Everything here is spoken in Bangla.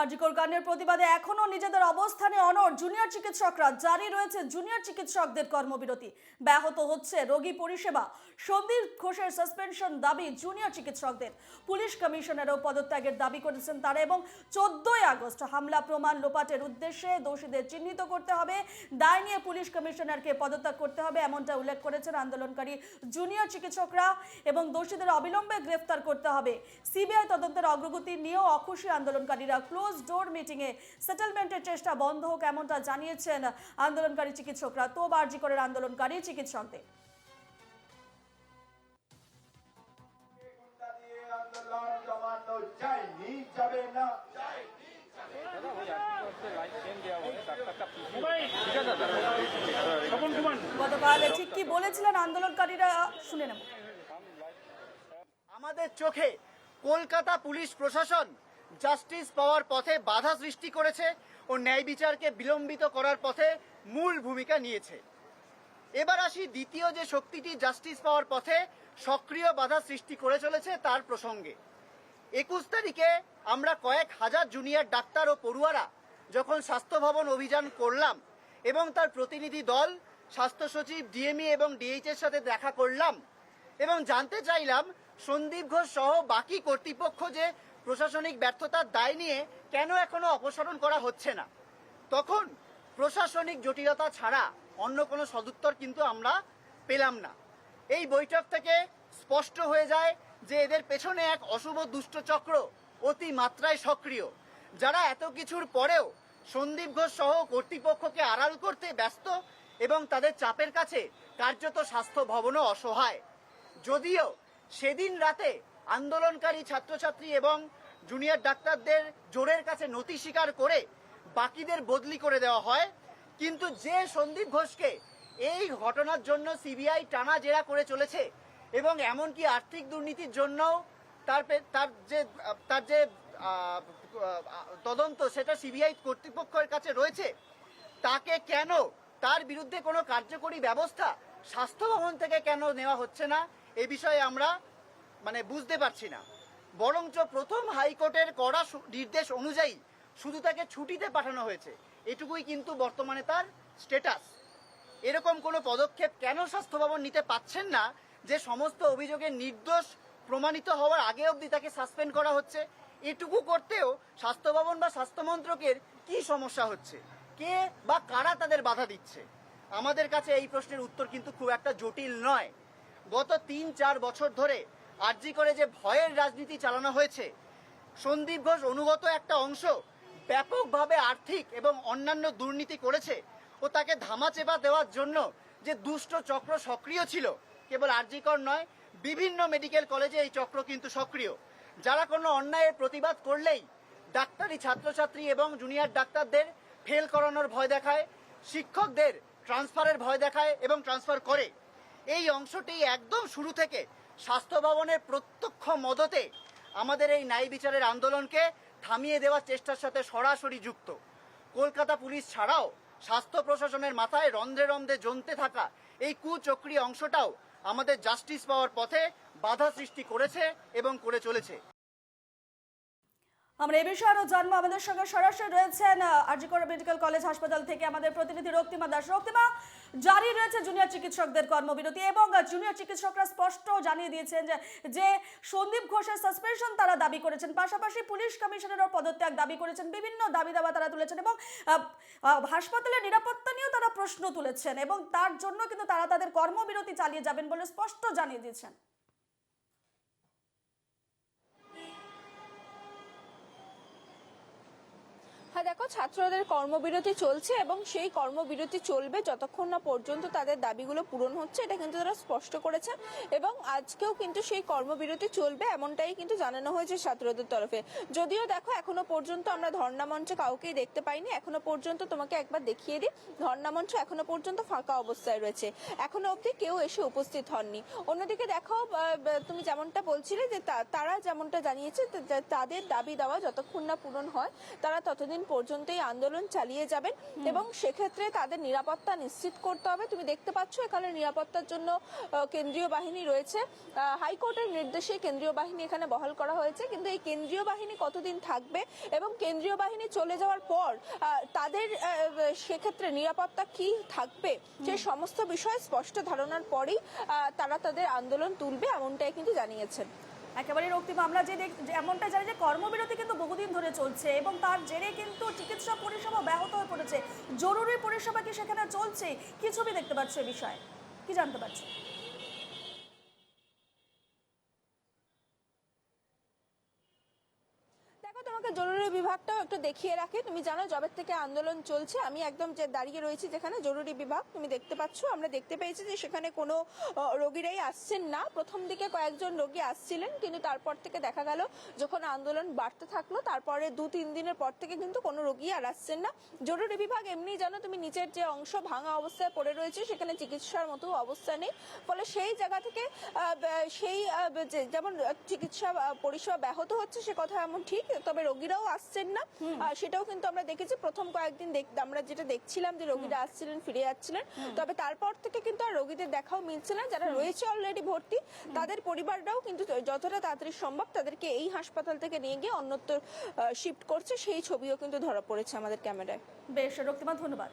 আরজিকর কাণ্ডের প্রতিবাদে এখনও নিজেদের অবস্থানে অনড়। জুনিয়র চিকিৎসকরা জারি রয়েছে জুনিয়র চিকিৎসকদের কর্মবিরতি। ব্যাহত হচ্ছে রোগী পরিষেবা। সন্দীপ ঘোষের সাসপেনশন দাবি জুনিয়র চিকিৎসকদের। পুলিশ কমিশনারও পদত্যাগের দাবি করেছেন তারা এবং চোদ্দই আগস্ট হামলা প্রমাণ লোপাটের উদ্দেশ্যে দোষীদের চিহ্নিত করতে হবে। দায় নিয়ে পুলিশ কমিশনারকে পদত্যাগ করতে হবে এমনটা উল্লেখ করেছেন আন্দোলনকারী জুনিয়র চিকিৎসকরা এবং দোষীদের অবিলম্বে গ্রেফতার করতে হবে। সিবিআই তদন্তের অগ্রগতি নিয়েও অখুশি আন্দোলনকারীরা ক্লোজ ডোর মিটিংয়ে সেটেলমেন্টের চেষ্টা বন্ধ হোক এমনটা জানিয়েছেন আন্দোলনকারী চিকিৎসকরা। তো বার্জি করের আন্দোলনকারী চিকিৎসকদের। ঠিক কি বলেছিলেন আন্দোলনকারীরা? শুনে আমাদের চোখে কলকাতা পুলিশ প্রশাসন জাস্টিস পাওয়ার পথে বাধা সৃষ্টি করেছে ও ন্যায় বিচারকে বিলম্বিত করার পথে মূল ভূমিকা নিয়েছে। এবার আসি দ্বিতীয় যে শক্তিটি জাস্টিস পাওয়ার পথে সক্রিয় বাধা সৃষ্টি করে চলেছে তার প্রসঙ্গে। একুশ তারিখে আমরা কয়েক হাজার জুনিয়র ডাক্তার ও পড়ুয়ারা যখন স্বাস্থ্য ভবন অভিযান করলাম এবং তার প্রতিনিধি দল, স্বাস্থ্য সচিব, ডিএমই এবং ডিএইচ এর সাথে দেখা করলাম এবং জানতে চাইলাম সন্দীপ ঘোষ সহ বাকি কর্তৃপক্ষ যে প্রশাসনিক ব্যর্থতার দায় নিয়ে কেন এখনও অপসারণ করা হচ্ছে না? তখন প্রশাসনিক জটিলতা ছাড়া অন্য কোনো সদুত্তর কিন্তু আমরা পেলাম না। এই বৈঠক থেকে স্পষ্ট হয়ে যায় যে এদের পেছনে এক অশুভ দুষ্ট চক্র অতি মাত্রায় সক্রিয়, যারা এত কিছুর পরেও সন্দীপ ঘোষ সহ কর্তৃপক্ষকে আড়াল করতে ব্যস্ত এবং তাদের চাপের কাছে কার্যত স্বাস্থ্য ভবনও অসহায়। যদিও সেদিন রাতে আন্দোলনকারী ছাত্রছাত্রী এবং জুনিয়র ডাক্তারদের জোরের কাছে নথি স্বীকার করে বাকিদের বদলি করে দেওয়া হয়। কিন্তু যে সন্দীপ ঘোষকে এই ঘটনার জন্য সিবিআই টানা জেরা করে চলেছে এবং এমনকি আর্থিক দুর্নীতির জন্য তার তার যে তার যে তদন্ত সেটা সিবিআই কর্তৃপক্ষের কাছে রয়েছে, তাকে কেন, তার বিরুদ্ধে কোনো কার্যকরী ব্যবস্থা স্বাস্থ্য ভবন থেকে কেন নেওয়া হচ্ছে না, এ বিষয়ে আমরা মানে বুঝতে পারছি না। বরঞ্চ প্রথম হাইকোর্টের সু- নির্দেশ অনুযায়ী শুধু তাকে ছুটিতে পাঠানো হয়েছে। এটুকুই কিন্তু বর্তমানে তার স্টেটাস এরকম কোনো পদক্ষেপ কেন স্বাস্থ্য ভবন নিতে পাচ্ছেন না, যে সমস্ত অভিযোগের নির্দোষ প্রমাণিত হওয়ার আগে অবধি তাকে সাসপেন্ড করা হচ্ছে, এটুকু করতেও স্বাস্থ্য ভবন বা স্বাস্থ্য মন্ত্রকের কি সমস্যা হচ্ছে? কে বা কারা তাদের বাধা দিচ্ছে? আমাদের কাছে এই প্রশ্নের উত্তর কিন্তু খুব একটা জটিল নয়। গত তিন চার বছর ধরে আর্জি করে যে ভয়ের রাজনীতি চালানো হয়েছে। সন্দীপ ঘোষ অনুগত একটা অংশ ব্যাপকভাবে আর্থিক এবং অন্যান্য দুর্নীতি করেছে ও তাকে ধামাচেপা দেওয়ার জন্য যে দুষ্ট চক্র সক্রিয় ছিল, কেবল আরজিকর নয়, বিভিন্ন মেডিকেল কলেজে এই চক্র কিন্তু সক্রিয়। যারা কোনো অন্যায়ের প্রতিবাদ করলেই ডাক্তারি ছাত্রছাত্রী এবং জুনিয়র ডাক্তারদের ফেল করানোর ভয় দেখায়, শিক্ষকদের ট্রান্সফারের ভয় দেখায় এবং ট্রান্সফার করে। এই অংশটি একদম শুরু থেকে স্বাস্থ্য ভবনের প্রত্যক্ষ মদতে আমাদের এই ন্যায় বিচারের আন্দোলনকে থামিয়ে দেওয়ার চেষ্টার সাথে সরাসরি যুক্ত। কলকাতা পুলিশ ছাড়াও স্বাস্থ্য প্রশাসনের মাথায় রন্ধ্রে রন্ধ্রে জমতে থাকা এই কুচক্রী অংশটাও আমাদের জাস্টিস পাওয়ার পথে বাধা সৃষ্টি করেছে এবং করে চলেছে। আমরা এ বিষয়ে আরও জানব। আমাদের সঙ্গে সরাসরি রয়েছেন আরজিকর মেডিকেল কলেজ হাসপাতাল থেকে আমাদের প্রতিনিধি রক্তিমা দাস। রক্তিমা জারি রয়েছে জুনিয়র চিকিৎসকদের কর্মবিরতি এবং জুনিয়র চিকিৎসকরা স্পষ্ট জানিয়ে দিয়েছেন যে যে সন্দীপ ঘোষের সাসপেনশন তারা দাবি করেছেন। পাশাপাশি পুলিশ কমিশনারও পদত্যাগ দাবি করেছেন। বিভিন্ন দাবি দাবা তারা তুলেছেন এবং হাসপাতালের নিরাপত্তা নিয়েও তারা প্রশ্ন তুলেছেন এবং তার জন্য কিন্তু তারা তাদের কর্মবিরতি চালিয়ে যাবেন বলে স্পষ্ট জানিয়ে দিয়েছেন। হ্যাঁ দেখো, ছাত্রদের কর্মবিরতি চলছে এবং সেই কর্মবিরতি চলবে যতক্ষণ না পর্যন্ত তাদের দাবিগুলো পূরণ হচ্ছে, এটা কিন্তু তারা স্পষ্ট করেছে। এবং আজকেও কিন্তু সেই কর্মবিরতি চলবে, এমনটাই কিন্তু জানানো হয়েছে ছাত্রদের তরফে। যদিও দেখো, এখনও পর্যন্ত আমরা ধর্ণা মঞ্চে কাউকেই দেখতে পাইনি। এখনও পর্যন্ত তোমাকে একবার দেখিয়ে দিই ধর্ণা মঞ্চ এখনও পর্যন্ত ফাঁকা অবস্থায় রয়েছে। এখনও অবধি কেউ এসে উপস্থিত হননি। অন্যদিকে দেখো তুমি যেমনটা বলছিলে যে তারা যেমনটা জানিয়েছে তাদের দাবি দেওয়া যতক্ষণ না পূরণ হয়, তারা ততদিন পর্যন্ত এই আন্দোলন চালিয়ে যাবেন এবং সেক্ষেত্রে তাদের নিরাপত্তা নিশ্চিত করতে হবে। তুমি দেখতে পাচ্ছ এখানে নিরাপত্তার জন্য কেন্দ্রীয় বাহিনী রয়েছে। হাইকোর্টের নির্দেশে কেন্দ্রীয় বাহিনী এখানে বহাল করা হয়েছে। কিন্তু এই কেন্দ্রীয় বাহিনী কতদিন থাকবে এবং কেন্দ্রীয় বাহিনী চলে যাওয়ার পর আহ, তাদের সেক্ষেত্রে নিরাপত্তা কি থাকবে? সে সমস্ত বিষয়ে স্পষ্ট ধারণার পরেই তারা তাদের আন্দোলন তুলবে এমনটাই কিন্তু জানিয়েছেন। একেবারে রক্তিম। আমরা যে এমনটা জানি যে কর্মবিরতি কিন্তু বহুদিন ধরে চলছে এবং তার জেরে কিন্তু চিকিৎসা পরিষেবা ব্যাহত হয়ে পড়েছে। জরুরি পরিষেবা কি সেখানে চলছে? কি ছবি দেখতে পাচ্ছ এ বিষয়ে? কি জানতে পারছ দেখো তোমাকে জরুরি বিভাগটাও একটু দেখিয়ে রাখি। তুমি জানো, জবের থেকে আন্দোলন চলছে। আমি একদম যে দাঁড়িয়ে রয়েছি যেখানে জরুরি বিভাগ, তুমি দেখতে পাচ্ছ। আমরা দেখতে পেয়েছি যে সেখানে কোনো রোগীরাই আসছেন না। প্রথম দিকে কয়েকজন রোগী আসছিলেন, কিন্তু তারপর থেকে দেখা গেল, যখন আন্দোলন বাড়তে থাকল, তারপরে দু, তিন দিনের পর থেকে কিন্তু কোনো রোগী আর আসছেন না। জরুরি বিভাগ এমনি জানো, তুমি নিচের যে অংশ ভাঙা অবস্থায় পড়ে রয়েছে, সেখানে চিকিৎসার মতো অবস্থা নেই। ফলে সেই জায়গা থেকে সেই যেমন চিকিৎসা পরিষেবা ব্যাহত হচ্ছে, সে কথা এমন ঠিক, তবে রোগীরাও আসছেন না। সেটাও কিন্তু আমরা দেখেছি। প্রথম কয়েকদিন আমরা যেটা দেখছিলাম যে রোগীরা আসছিলেন ফিরে যাচ্ছিলেন। তবে তারপর থেকে কিন্তু আর রোগীদের দেখাও মিলছে না। যারা রয়েছে অলরেডি ভর্তি তাদের পরিবাররাও কিন্তু যতটা তাড়াতাড়ি সম্ভব তাদেরকে এই হাসপাতাল থেকে নিয়ে গিয়ে অন্যত্র শিফট করছে। সেই ছবিও কিন্তু ধরা পড়েছে আমাদের ক্যামেরায়। বেশ রক্তিমা ধন্যবাদ।